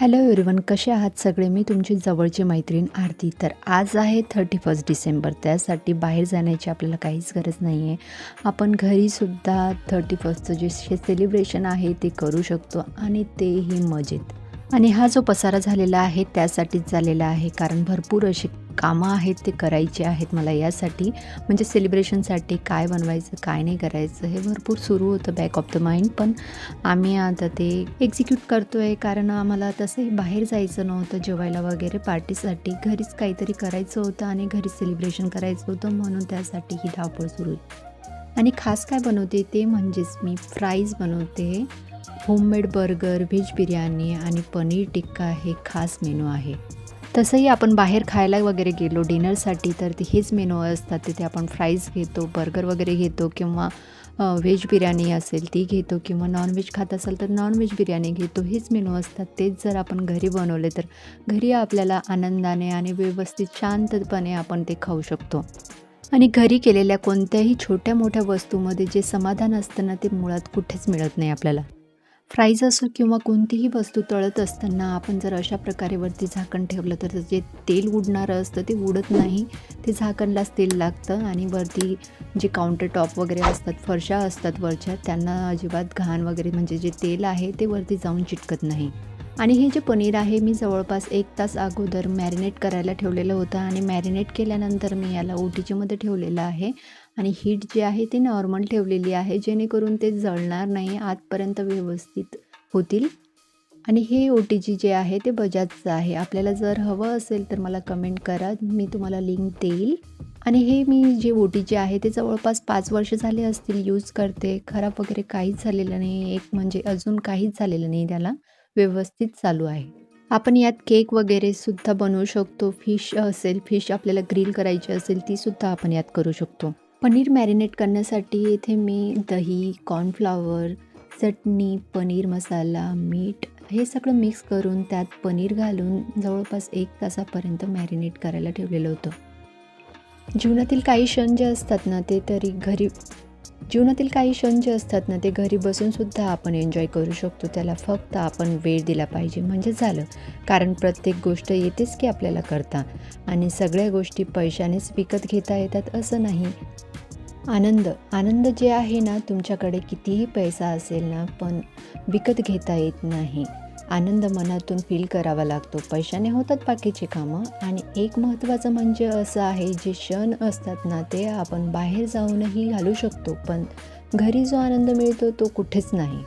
Hello everyone कसे आहात सगळे? मी तुमची जवळची मैत्रीण आरती. तर आज आहे थर्टी फर्स्ट डिसेंबर. त्यासाठी बाहेर जाण्याची आपल्याला काहीच गरज नाही आहे आपण घरीसुद्धा थर्टी फर्स्टचं जे सेलिब्रेशन आहे ते करू शकतो आणि तेही मजेत. आणि हा जो पसारा झालेला आहे त्यासाठीच झालेला आहे. कारण भरपूर असे कामं आहेत ते करायची आहेत मला यासाठी. म्हणजे सेलिब्रेशनसाठी काय बनवायचं काय नाही करायचं हे भरपूर सुरू होतं बॅक ऑफ द माइंड पण आम्ही आता ते एक्झिक्यूट करतो आहे कारण आम्हाला तसंही बाहेर जायचं नव्हतं जेवायला वगैरे पार्टीसाठी घरीच काहीतरी करायचं होतं आणि घरी सेलिब्रेशन करायचं होतं म्हणून त्यासाठी ही धावपळ सुरू आहे. आणि खास काय बनवते ते म्हणजेच मी फ्राईज बनवते. होममेड बर्गर व्हेज बिर्याणी आणि पनीर टिक्का हे खास मेनू आहे. तसंही आपण बाहेर खायला वगैरे गेलो डिनरसाठी तर ते हेच मेनू असतात. तिथे आपण फ्राईज घेतो बर्गर वगैरे घेतो किंवा व्हेज बिर्याणी असेल ती घेतो किंवा नॉनव्हेज खात असाल तर नॉनव्हेज बिर्याणी घेतो. हेच मेनू असतात. तेच जर आपण घरी बनवले तर घरी आपल्याला आनंदाने आणि व्यवस्थित शांतपणे आपण ते खाऊ शकतो. आणि घरी केलेल्या कोणत्याही छोट्या मोठ्या वस्तूमध्ये जे समाधान असतं ना ते मुळात कुठेच मिळत नाही आपल्याला. फ्राईज असो किंवा कोणतीही वस्तू तळत असताना आपण जर अशा प्रकारे वरती झाकण ठेवलं तर जे तेल उडणारं असतं ते उडत नाही. ते झाकणलाच तेल लागतं आणि वरती जे काउंटर टॉप वगैरे असतात फरशा असतात वरच्या त्यांना अजिबात घाण वगैरे म्हणजे जे तेल आहे ते वरती जाऊन चिटकत नाही. आणि हे जे पनीर आहे मी जवळपास एक तास अगोदर मॅरिनेट करायला ठेवलेलं होतं आणि मॅरिनेट केल्यानंतर मी याला ओटीच्यामध्ये ठेवलेलं आहे. आणि हीट जी आहे ती नॉर्मल ठेवलेली आहे जेणेकरून ते जळणार नाही आतपर्यंत व्यवस्थित होतील. आणि हे ओ टी जी जे आहे ते बजाजचं आहे. आपल्याला जर हवं असेल तर मला कमेंट करा मी तुम्हाला लिंक देईल. आणि हे मी जे ओ टी जी आहे ते जवळपास पाच वर्ष झाले असतील यूज करते. खराब वगैरे काहीच झालेलं नाही एक म्हणजे अजून काहीच झालेलं नाही त्याला. व्यवस्थित चालू आहे. आपण यात केक वगैरे सुद्धा बनवू शकतो. फिश असेल फिश आपल्याला ग्रिल करायची असेल ती सुद्धा आपण यात करू शकतो. पनीर मॅरिनेट करण्यासाठी येथे मी दही कॉर्नफ्लावर चटणी पनीर मसाला मीठ हे सगळं मिक्स करून त्यात पनीर घालून जवळपास एक तासापर्यंत मॅरिनेट करायला ठेवलेलं होतं. जीवनातील काही क्षण जे असतात ना ते तरी घरी जीवनातील काही क्षण जे असतात ना ते घरी बसूनसुद्धा आपण एन्जॉय करू शकतो. त्याला फक्त आपण वेळ दिला पाहिजे. म्हणजे झालं. कारण प्रत्येक गोष्ट येतेच की आपल्याला करता. आणि सगळ्या गोष्टी पैशानेच विकत घेता येतात असं नाही. आनंद. आनंद जे आहे ना तुमच्याकडे कितीही पैसा असेल ना पण विकत घेता येत नाही. आनंद मनातून फील करावा लागतो. पैशाने होतात बाकीची कामं. आणि एक महत्त्वाचं म्हणजे असं आहे जे क्षण असतात ना ते आपण बाहेर जाऊनही घालू शकतो. पण घरी जो आनंद मिळतो तो कुठेच नाही.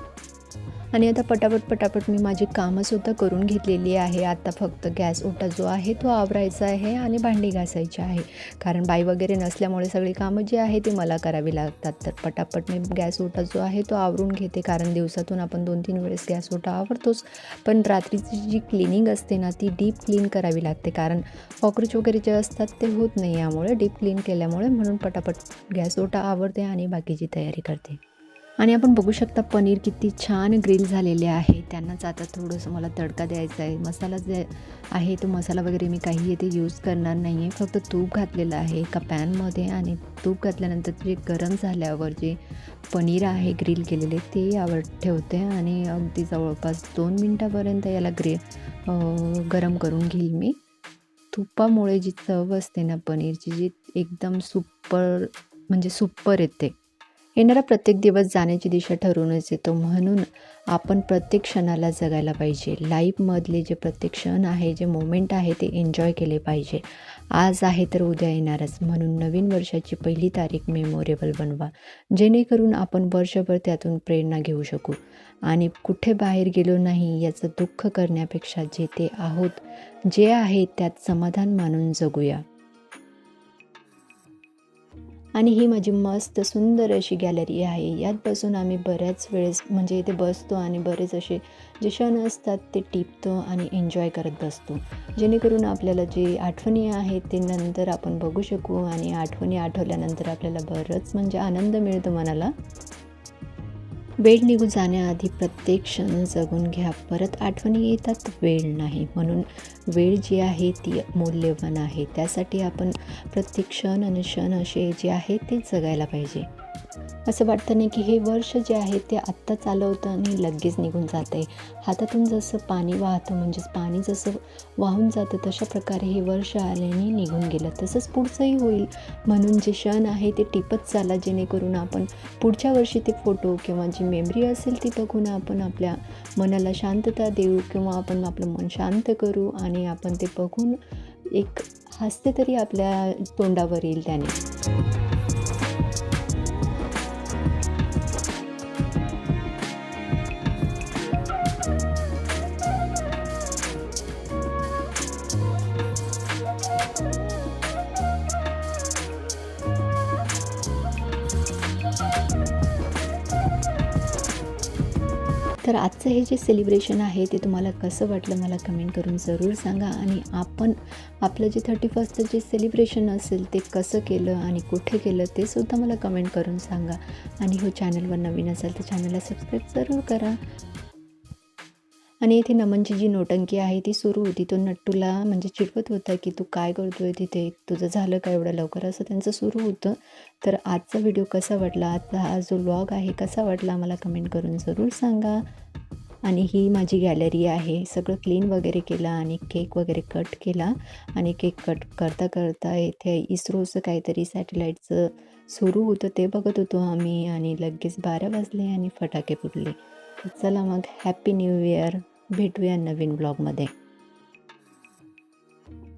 आणि आता पटापट पटापट मी माझी कामंसुद्धा करून घेतलेली आहे. आता फक्त गॅस ओटा जो आहे तो आवरायचा आहे आणि भांडी घासायची आहे. कारण बाई वगैरे नसल्यामुळे सगळी कामं जी आहे ती मला करावी लागतात. तर पटापट मी गॅस ओटा जो आहे तो आवरून घेते. कारण दिवसातून आपण दोन तीन वेळेस गॅस ओटा आवरतोच. पण रात्रीची जी क्लिनिंग असते ना ती डीप क्लीन करावी लागते. कारण कॉक्रोच वगैरे जे असतात ते होत नाही. यामुळे डीप क्लीन केल्यामुळे म्हणून पटापट गॅस ओटा आवरते आणि बाकीची तयारी करते. आणि आपण बघू शकता पनीर किती छान ग्रिल झालेले आहे. त्यांनाच आता थोडंसं मला तडका द्यायचा आहे. मसाला जे आहे तो मसाला वगैरे मी काही येथे यूज करणार नाही आहे फक्त तूप घातलेलं आहे एका पॅनमध्ये आणि तूप घातल्यानंतर जे गरम झाल्यावर जे पनीर आहे ग्रिल केलेले ते यावर ठेवते आणि अगदी जवळपास दोन मिनटापर्यंत याला ग्रे गरम करून घेईल मी. तुपामुळे जी चव असते ना पनीरची जी एकदम सुपर म्हणजे सुपर येते. येणारा प्रत्येक दिवस जाण्याची दिशा ठरवूनच येतो. म्हणून आपण प्रत्येक क्षणाला जगायला पाहिजे. लाईफमधले जे प्रत्येक क्षण आहे जे मोमेंट आहे ते एन्जॉय केले पाहिजे. आज आहे तर उद्या येणारच. म्हणून नवीन वर्षाची पहिली तारीख मेमोरेबल बनवा. जेणेकरून आपण वर्षभर त्यातून प्रेरणा घेऊ शकू. आणि कुठे बाहेर गेलो नाही याचं दुःख करण्यापेक्षा जे ते आहोत जे आहे त्यात समाधान मानून जगूया. आणि ही माझी मस्त सुंदर अशी गॅलरी आहे. यात बसून आम्ही बऱ्याच वेळेस म्हणजे इथे बसतो आणि बरेच असे जे क्षण असतात ते टिपतो आणि एन्जॉय करत बसतो. जेणेकरून आपल्याला जे आठवणी आहेत ते नंतर आपण बघू शकू आणि आठवणी आठवल्यानंतर आपल्याला बरंच म्हणजे आनंद मिळतो मनाला. वेळ निघून जाण्याआधी प्रत्येक क्षण जगून घ्या. परत आठवणी येतात वेळ नाही. म्हणून वेळ जी आहे ती मौल्यवान आहे. त्यासाठी आपण प्रत्येक क्षण आणि क्षण असे जे आहे ते जगायला पाहिजे. असं वाटतं नाही की हे वर्ष जे आहे ते आत्ता चालवतं आणि लगेच निघून जातं आहे हातातून जसं पाणी वाहतं म्हणजेच पाणी जसं वाहून जातं तशा प्रकारे हे वर्ष आल्याने निघून गेलं. तसंच पुढचंही होईल. म्हणून जे क्षण आहे ते टिपत चाला जेणेकरून आपण पुढच्या वर्षी ते फोटो किंवा जी मेमरी असेल ती बघून आपण आपल्या मनाला शांतता देऊ किंवा आपण आपलं मन शांत करू आणि आपण ते बघून एक हास्य तरी आपल्या तोंडावर येईल त्याने. तर आजचं हे जे सेलिब्रेशन आहे ते तुम्हाला कसं वाटलं मला कमेंट करून जरूर सांगा आणि आपण आपलं जे थर्टी फर्स्टचं जे सेलिब्रेशन असेल ते कसं केलं आणि कुठे केलं ते सुद्धा मला कमेंट करून सांगा. आणि हो चॅनलवर नवीन असेल तर चॅनलला सबस्क्राईब जरूर करा. आणि इथे नमनची जी नोटंकी आहे ती सुरू होती. तो नट्टूला म्हणजे चिडवत होता की तू काय करतोय तिथे? तुझं झालं का एवढं लवकर? असं त्यांचं सुरू होतं. तर आजचा व्हिडिओ कसा वाटला? आजचा हा जो ब्लॉग आहे कसा वाटला? मला कमेंट करून जरूर सांगा. आणि ही माझी गॅलरी आहे. सगळं क्लीन वगैरे केलं आणि केक वगैरे कट केला. आणि केक कट करता करता इथे इस्रोचं काहीतरी सॅटेलाईटचं सुरू होतं. ते बघत होतो आम्ही आणि लगेच बारा वाजले आणि फटाके फुटले. चला मग हॅपी न्यू इयर भेटूया नवीन ब्लॉगमध्ये.